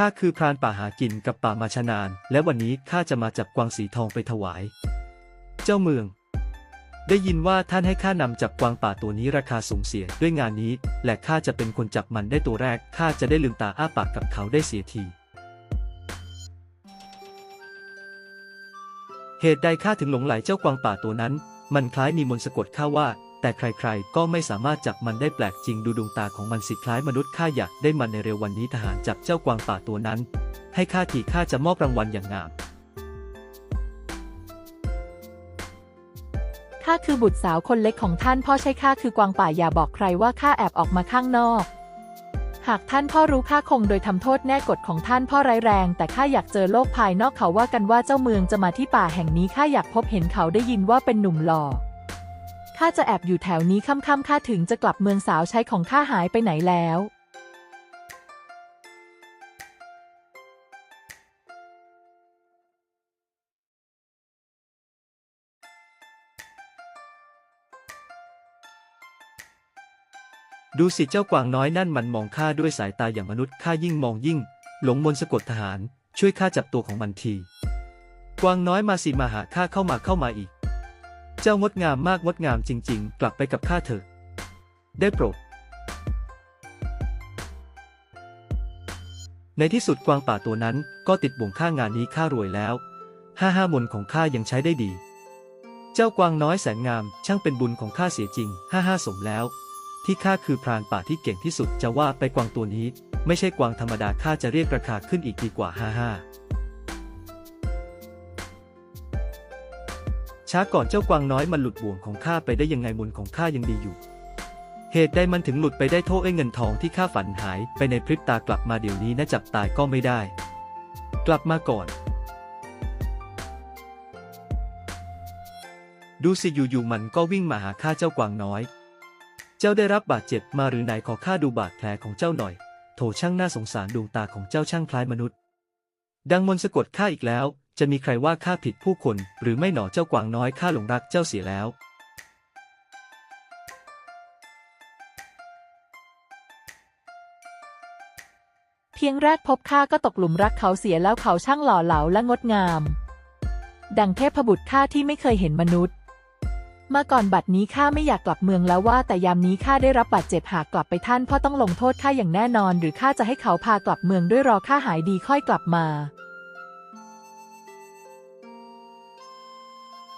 ข้าคือพรานป่าหากินกับป่ามาชนาน และวันนี้ข้าจะมาจับกวางสีทองไปถวาย เจ้าเมือง ได้ยินว่าท่านให้ข้านำจับกวางป่าตัวนี้ราคาสูงเสียด้วยงานนี้ และข้าจะเป็นคนจับมันได้ตัวแรกข้าจะได้ลืมตาอ้าปากกับเขาได้เสียที เหตุใดข้าถึงหลงไหลเจ้ากวางป่าตัวนั้น มันคล้ายมีมนต์สะกดข้าว่า แต่ใครๆ ก็ไม่สามารถจับมันได้แปลกจริงดูดวงตาของมันสิคล้ายมนุษย์ข้าอยากได้มันในเร็ววันนี้ทหารจับเจ้ากวางป่าตัวนั้น ให้ข้าทีข้าจะมอบรางวัลอย่างงามข้าคือบุตรสาวคนเล็กของท่านพ่อใช่ข้าคือกวางป่าอย่าบอกใครว่าข้าแอบออกมาข้างนอก หากท่านพ่อรู้ข้าคงโดยทำโทษแน่กฎของท่านพ่อร้ายแรง แต่ข้าอยากเจอโลกภายนอกเขาว่ากันว่าเจ้าเมืองจะมาที่ป่าแห่งนี้ข้าอยากพบเห็นเขาได้ยินว่าเป็นหนุ่มหล่อ ข้าจะแอบอยู่แถวนี้ค่ำๆข้าถึงจะกลับเมืองสาวใช้ของข้าหายไปไหนแล้ว ดูสิเจ้ากวางน้อยนั่นมันมองข้าด้วยสายตาอย่างมนุษย์ข้ายิ่งมองยิ่ง หลงมนต์สะกดทหาร ช่วยข้าจับตัวของมันที กวางน้อยมาสิมาหาข้าเข้ามาเข้ามาอีก เจ้างดงามมากงดงามจริง ๆ กลับไปกับข้าเถอะ ได้โปรด ในที่สุดกวางป่าตัวนั้นก็ติดบ่วงข้างานนี้ข้ารวยแล้ว ห้าห้ามนของข้ายังใช้ได้ดี เจ้ากวางน้อยแสนงาม ช่างเป็นบุญของข้าเสียจริง ห้าห้าสมแล้ว ที่ข้าคือพรานป่าที่เก่งที่สุดจะว่าไปกวางตัวนี้ ไม่ใช่กวางธรรมดาข้าจะเรียกราคาขึ้นอีกดีกว่าห้าห้า ช้าก่อนเจ้ากวางน้อยมันหลุดบ่วงของข้าไปได้ยังไงมนของข้ายังดีอยู่ เหตุใดมันถึงหลุดไปได้โทษไอ้เงินทองที่ข้าฝันหายไปในพริบตากลับมาเดี๋ยวนี้นะจับตายก็ไม่ได้ กลับมาก่อน ดูสิอยู่ๆมันก็วิ่งมาหาข้าเจ้ากวางน้อย เจ้าได้รับบาดเจ็บมาหรือไหนขอข้าดูบาดแผลของเจ้าหน่อย โถช่างน่าสงสารดวงตาของเจ้าช่างคล้ายมนุษย์ ดังมนสะกดข้าอีกแล้ว จะมีใครว่าข้าผิดผู้คน หรือไม่หนอเจ้ากวางน้อยข้าหลงรักเจ้าเสียแล้ว เพียงแรกพบข้าก็ตกหลุมรักเขาเสียแล้วเขาช่างหล่อเหลาและงดงาม ดังเทพบุตรข้าที่ไม่เคยเห็นมนุษย์ มาก่อนบัดนี้ข้าไม่อยากกลับเมืองแล้วว่า แต่ยามนี้ข้าได้รับบาดเจ็บหากกลับไปท่านพ่อต้องลงโทษข้าอย่างแน่นอน หรือข้าจะให้เขาพากลับเมืองด้วยรอข้าหายดีค่อยกลับมา